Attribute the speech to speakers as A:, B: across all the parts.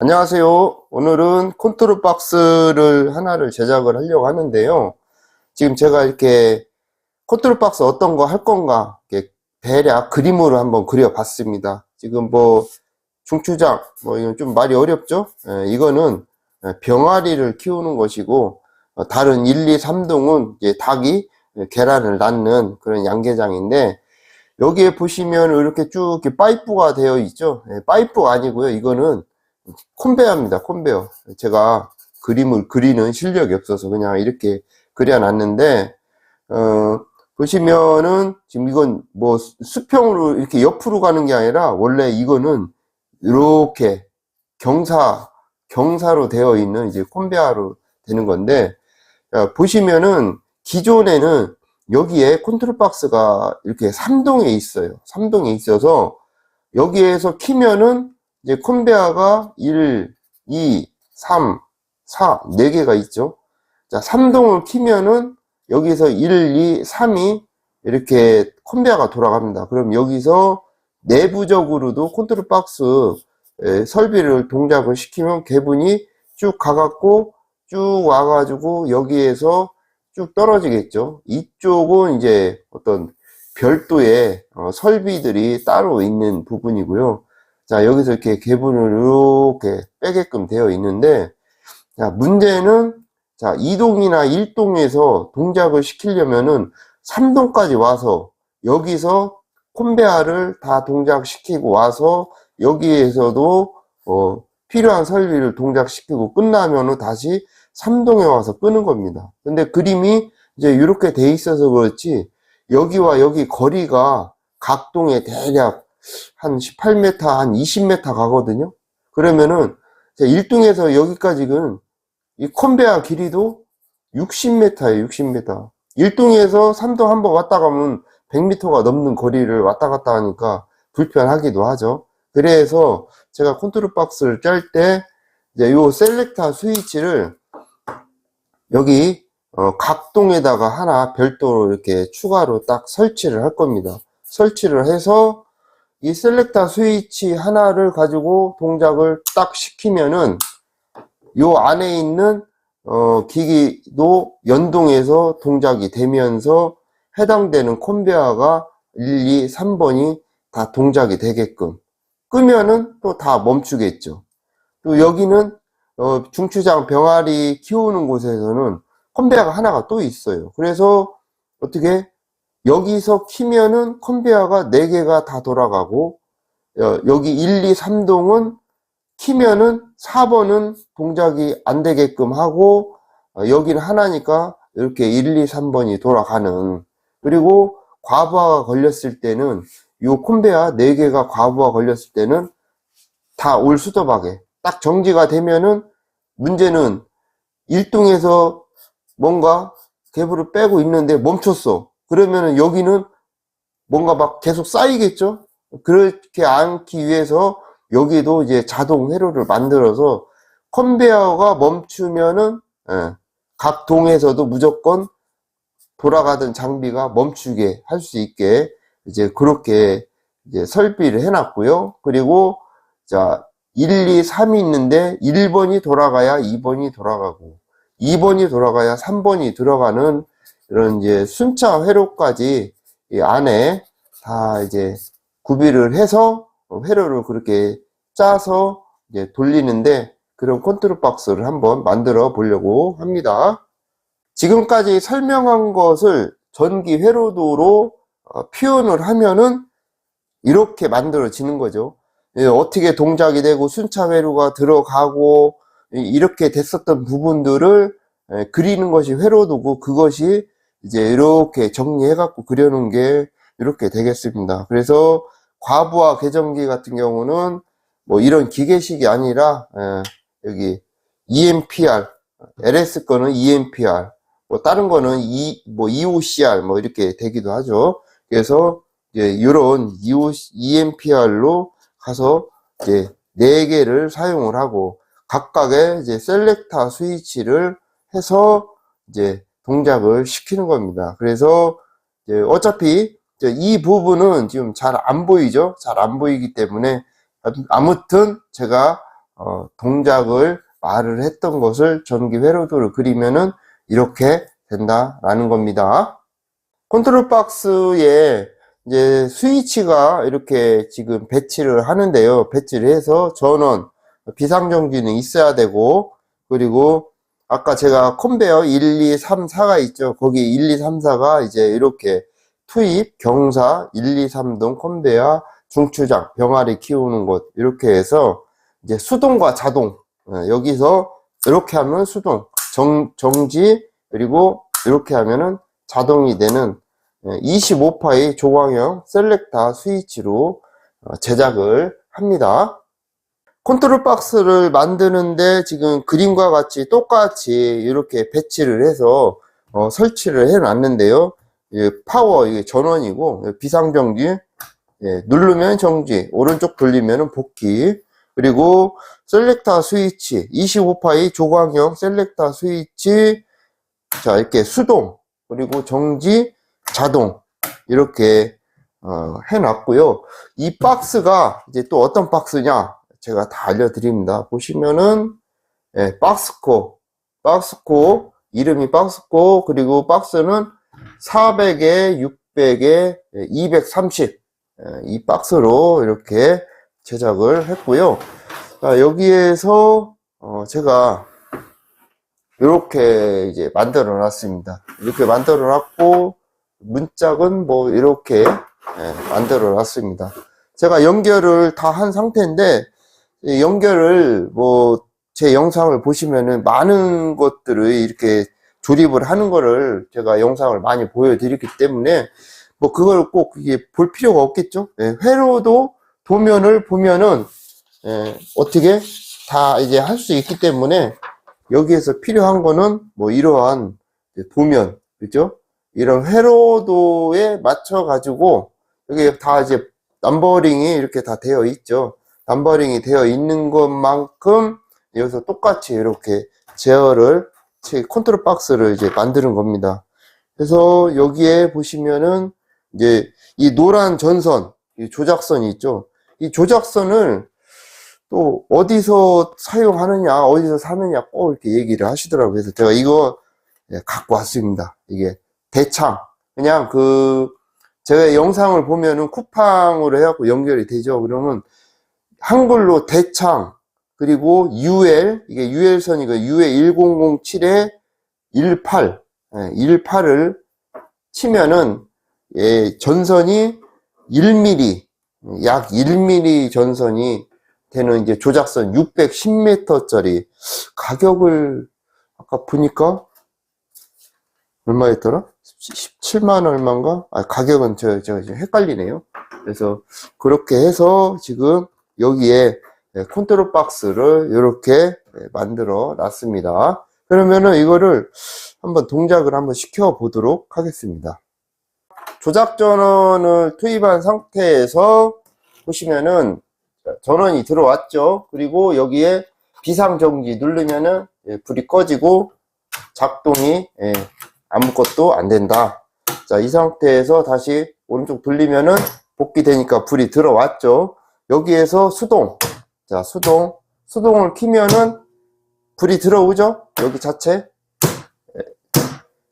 A: 안녕하세요. 오늘은 컨트롤 박스를 하나를 제작을 하려고 하는데요. 지금 제가 이렇게 컨트롤 박스 어떤 거 할 건가 대략 그림으로 한번 그려 봤습니다. 지금 뭐 중추장 뭐 이건 좀 말이 어렵죠? 예, 이거는 병아리를 키우는 것이고 어, 다른 1, 2, 3동은 이제 닭이 계란을 낳는 그런 양계장인데 여기에 보시면 이렇게 쭉 파이프가 되어 있죠. 예, 파이프가 아니고요. 이거는 콘베어입니다. 콘베어. 제가 그림을 그리는 실력이 없어서 그냥 이렇게 그려놨는데 어, 보시면은 지금 이건 뭐 수평으로 이렇게 옆으로 가는 게 아니라 원래 이거는 이렇게 경사 경사로 되어 있는 이제 콘베어로 되는 건데 자, 보시면은 기존에는 여기에 컨트롤 박스가 이렇게 3동에 있어요. 3동에 있어서 여기에서 키면은 이제 컨베어가 1, 2, 3, 4, 4개가 있죠. 자, 3동을 키면은 여기서 1, 2, 3이 이렇게 컨베어가 돌아갑니다. 그럼 여기서 내부적으로도 컨트롤 박스 에, 설비를 동작을 시키면 개분이 쭉 가갖고 쭉 와가지고 여기에서 쭉 떨어지겠죠. 이쪽은 이제 어떤 별도의 어, 설비들이 따로 있는 부분이고요. 자, 여기서 이렇게 개분을 이렇게 빼게끔 되어 있는데, 자, 문제는, 자, 2동이나 1동에서 동작을 시키려면은 3동까지 와서, 여기서 콘베아를 다 동작시키고 와서, 여기에서도, 어, 필요한 설비를 동작시키고 끝나면 은 다시 3동에 와서 끄는 겁니다. 근데 그림이 이제 이렇게 돼 있어서 그렇지, 여기와 여기 거리가 각동에 대략 한 18m, 한 20m 가거든요. 그러면은 1동에서 여기까지는 이 컨베아 길이도 60m예요, 60m. 1동에서 3동 한번 왔다 가면 100m가 넘는 거리를 왔다 갔다 하니까 불편하기도 하죠. 그래서 제가 컨트롤 박스를 짤 때 이제 요 셀렉터 스위치를 여기 어, 각동에다가 하나 별도로 이렇게 추가로 딱 설치를 할 겁니다. 설치를 해서 이 셀렉터 스위치 하나를 가지고 동작을 딱 시키면은 요 안에 있는 어, 기기도 연동해서 동작이 되면서 해당되는 컨베어가 1, 2, 3번이 다 동작이 되게끔 끄면은 또 다 멈추겠죠. 또 여기는 어, 중추장 병아리 키우는 곳에서는 컨베어가 하나가 또 있어요. 그래서 어떻게 여기서 키면은 컨베어가 4개가 다 돌아가고 어, 여기 1, 2, 3동은 키면은 4번은 동작이 안 되게끔 하고 어, 여기는 하나니까 이렇게 1, 2, 3번이 돌아가는 그리고 과부하가 걸렸을 때는 요 컨베어 4개가 과부하 걸렸을 때는 다 올 수도박에 딱 정지가 되면은 문제는 1동에서 뭔가 개부를 빼고 있는데 멈췄어. 그러면은 여기는 뭔가 막 계속 쌓이겠죠? 그렇게 않기 위해서 여기도 이제 자동 회로를 만들어서 컨베어가 멈추면은 예, 각 동에서도 무조건 돌아가던 장비가 멈추게 할 수 있게 이제 그렇게 이제 설비를 해놨고요. 그리고 자 1, 2, 3이 있는데 1번이 돌아가야 2번이 돌아가고 2번이 돌아가야 3번이 들어가는 이런 이제 순차 회로까지 이 안에 다 이제 구비를 해서 회로를 그렇게 짜서 이제 돌리는데 그런 컨트롤 박스를 한번 만들어 보려고 합니다. 지금까지 설명한 것을 전기 회로도로 어, 표현을 하면은 이렇게 만들어지는 거죠. 예, 어떻게 동작이 되고 순차 회로가 들어가고 이렇게 됐었던 부분들을 예, 그리는 것이 회로도고 그것이 이제 이렇게 정리해 갖고 그려놓은 게 이렇게 되겠습니다. 그래서 과부하 계정기 같은 경우는 뭐 이런 기계식이 아니라 예, 여기 EMPR, LS 거는 EMPR, 뭐 다른 거는 E 뭐 EOCR 뭐 이렇게 되기도 하죠. 그래서 이제 이런 EMPR로 가서 이제 네 개를 사용을 하고 각각의 이제 셀렉터 스위치를 해서 이제 동작을 시키는 겁니다. 그래서 어차피 이 부분은 지금 잘 안 보이죠? 잘 안 보이기 때문에 아무튼 제가 어, 동작을 말을 했던 것을 전기 회로도를 그리면은 이렇게 된다라는 겁니다. 컨트롤 박스에 이제 스위치가 이렇게 지금 배치를 하는데요. 배치를 해서 전원, 비상정지는 있어야 되고, 그리고 아까 제가 컨베어 1, 2, 3, 4가 있죠. 거기 1, 2, 3, 4가 이제 이렇게 투입, 경사, 1, 2, 3동 컨베어, 중추장, 병아리 키우는 곳, 이렇게 해서 이제 수동과 자동, 어, 여기서 이렇게 하면 수동, 정, 정지, 그리고 이렇게 하면은 자동이 되는 25파의 조광형 셀렉타 스위치로 어, 제작을 합니다. 컨트롤 박스를 만드는데 지금 그림과 같이 똑같이 이렇게 배치를 해서 어, 설치를 해 놨는데요. 예, 파워 이게 전원이고 예, 비상정지 예, 누르면 정지 오른쪽 돌리면 복귀 그리고 셀렉타 스위치 25파의 조광형 셀렉타 스위치 자 이렇게 수동 그리고 정지 자동 이렇게 어, 해놨고요. 이 박스가 이제 또 어떤 박스냐 제가 다 알려드립니다. 보시면은 예, 박스코 박스코 이름이 박스코 그리고 박스는 400에 600에 230 예, 이 박스로 이렇게 제작을 했고요. 자, 여기에서 어, 제가 이렇게 이제 만들어 놨습니다. 이렇게 만들어 놨고 문짝은 뭐 이렇게 예, 만들어 놨습니다. 제가 연결을 다 한 상태인데 이 연결을 뭐 제 영상을 보시면은 많은 것들을 이렇게 조립을 하는 거를 제가 영상을 많이 보여드렸기 때문에 뭐 그걸 꼭 이게 볼 필요가 없겠죠. 예, 회로도 도면을 보면은 예, 어떻게 다 이제 할 수 있기 때문에 여기에서 필요한 거는 뭐 이러한 도면 그죠? 이런 회로도에 맞춰 가지고 여기 다 이제 넘버링이 이렇게 다 되어 있죠. 넘버링이 되어 있는 것만큼 여기서 똑같이 이렇게 제어를 제 컨트롤 박스를 이제 만드는 겁니다. 그래서 여기에 보시면은 이제 이 노란 전선, 이 조작선이 있죠. 이 조작선을 또 어디서 사용하느냐, 어디서 사느냐 꼭 이렇게 얘기를 하시더라고요. 그래서 제가 이거 예, 갖고 왔습니다. 이게 대창. 그냥 그 제가 영상을 보면은 쿠팡으로 해갖고 연결이 되죠. 그러면 한글로 대창 그리고 UL 이게 UL선이고 UL 1007에 18 18을 치면은 예, 전선이 1mm 약 1mm 전선이 되는 이제 조작선 610m짜리 가격을 아까 보니까 얼마였더라? 17만 얼마인가? 아, 가격은 저, 제가 지금 헷갈리네요. 그래서 그렇게 해서 지금 여기에 예, 컨트롤 박스를 이렇게 만들어 놨습니다. 그러면은 이거를 한번 동작을 한번 시켜 보도록 하겠습니다. 조작 전원을 투입한 상태에서 보시면은 전원이 들어왔죠. 그리고 여기에 비상정지 누르면은 예, 불이 꺼지고 작동이 예, 아무것도 안 된다. 자, 이 상태에서 다시 오른쪽 돌리면은 복귀되니까 불이 들어왔죠. 여기에서 수동. 자, 수동. 수동을 키면은 불이 들어오죠? 여기 자체.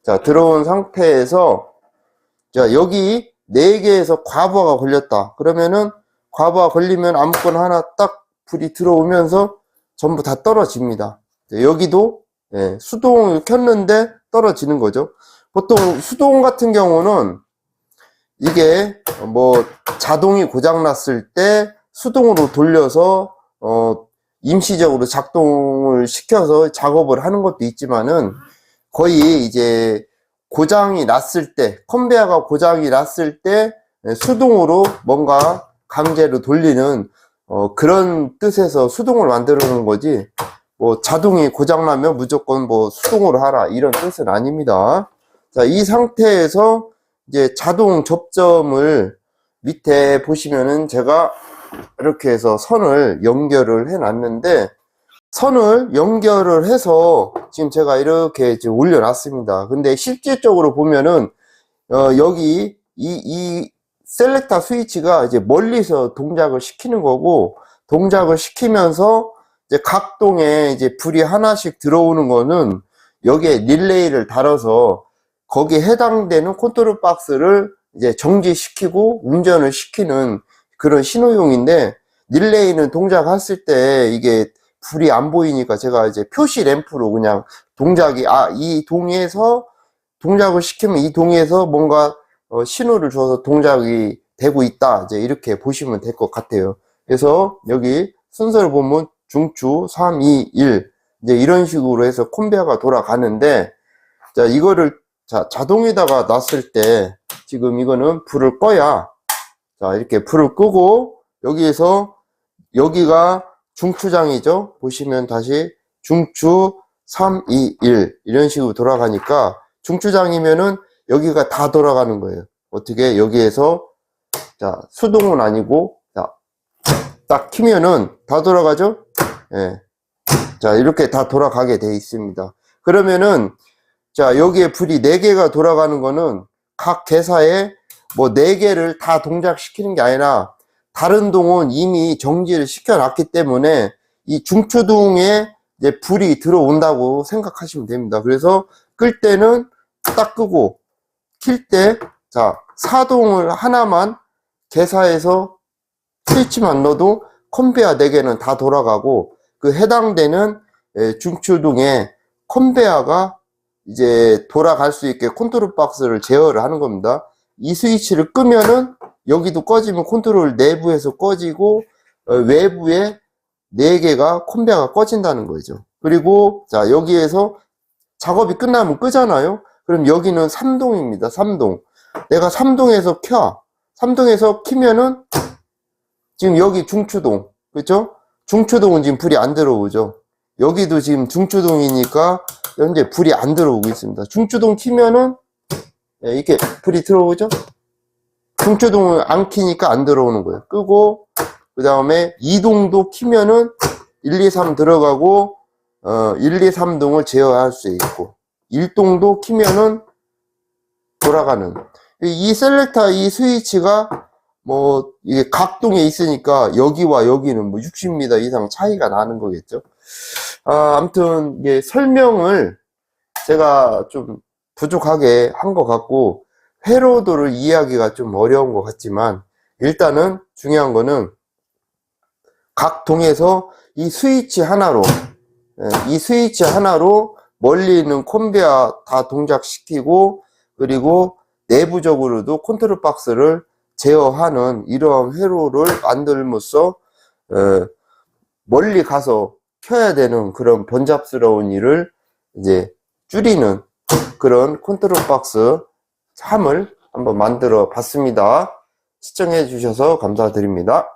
A: 자, 들어온 상태에서 자, 여기 4개에서 과부하가 걸렸다. 그러면은 과부하 걸리면 아무거나 하나 딱 불이 들어오면서 전부 다 떨어집니다. 자, 여기도 예, 수동을 켰는데 떨어지는 거죠. 보통 수동 같은 경우는 이게 뭐 자동이 고장 났을 때 수동으로 돌려서 어 임시적으로 작동을 시켜서 작업을 하는 것도 있지만은 거의 이제 고장이 났을 때 컨베어가 고장이 났을 때 수동으로 뭔가 강제로 돌리는 어 그런 뜻에서 수동을 만들어 놓은 거지 뭐 자동이 고장나면 무조건 뭐 수동으로 하라 이런 뜻은 아닙니다. 자, 이 상태에서 이제 자동 접점을 밑에 보시면은 제가 이렇게 해서 선을 연결을 해 놨는데 선을 연결을 해서 지금 제가 이렇게 지금 올려 놨습니다. 근데 실질적으로 보면은 어, 여기 이, 이 셀렉터 스위치가 이제 멀리서 동작을 시키는 거고 동작을 시키면서 이제 각 동에 이제 불이 하나씩 들어오는 거는 여기에 릴레이를 달아서 거기에 해당되는 컨트롤 박스를 이제 정지시키고 운전을 시키는 그런 신호용인데 릴레이는 동작했을 때 이게 불이 안 보이니까 제가 이제 표시 램프로 그냥 동작이 아 이 동에서 동작을 시키면 이 동에서 뭔가 어, 신호를 줘서 동작이 되고 있다 이제 이렇게 보시면 될 것 같아요. 그래서 여기 순서를 보면 중추 3, 2, 1 이제 이런 식으로 해서 콤베어가 돌아가는데 자 이거를 자 자동에다가 놨을 때 지금 이거는 불을 꺼야 자 이렇게 불을 끄고 여기에서 여기가 중추장이죠. 보시면 다시 중추 3, 2, 1 이런 식으로 돌아가니까 중추장이면은 여기가 다 돌아가는 거예요. 어떻게? 여기에서 자 수동은 아니고 자 딱 키면은 다 돌아가죠? 예. 자 이렇게 다 돌아가게 돼 있습니다. 그러면은 자 여기에 불이 4개가 돌아가는 거는 각 개사에 뭐 4개를 다 동작시키는 게 아니라 다른 동은 이미 정지를 시켜놨기 때문에 이 중추동에 이제 불이 들어온다고 생각하시면 됩니다. 그래서 끌 때는 딱 끄고 킬 때 자 사동을 하나만 개사해서 스위치만 넣어도 컨베어 4개는 다 돌아가고 그 해당되는 에, 중추동에 컨베어가 이제 돌아갈 수 있게 컨트롤 박스를 제어를 하는 겁니다. 이 스위치를 끄면은 여기도 꺼지면 컨트롤 내부에서 꺼지고 어, 외부에 4개가 컨베어가 꺼진다는 거죠. 그리고 자 여기에서 작업이 끝나면 끄잖아요. 그럼 여기는 3동입니다. 3동. 내가 3동에서 켜. 3동에서 키면은 지금 여기 중추동. 그렇죠? 중추동은 지금 불이 안 들어오죠. 여기도 지금 중추동이니까 현재 불이 안 들어오고 있습니다. 중추동 키면은 예, 이렇게 불이 들어오죠? 중추동을 안 키니까 안 들어오는 거예요. 끄고 그 다음에 이동도 키면은 1, 2, 3 들어가고 어, 1, 2, 3동을 제어할 수 있고 1동도 키면은 돌아가는 이 셀렉터 이 스위치가 뭐 이게 각동에 있으니까 여기와 여기는 뭐 60m 이상 차이가 나는 거겠죠. 아, 아무튼 이게 설명을 제가 좀 부족하게 한 것 같고 회로도를 이해하기가 좀 어려운 것 같지만 일단은 중요한 거는 각 동에서 이 스위치 하나로 예, 이 스위치 하나로 멀리 있는 컨베어 다 동작시키고 그리고 내부적으로도 컨트롤 박스를 제어하는 이러한 회로를 만들면서 어, 멀리 가서 켜야 되는 그런 번잡스러운 일을 이제 줄이는 그런 컨트롤 박스 3을 한번 만들어 봤습니다. 시청해 주셔서 감사드립니다.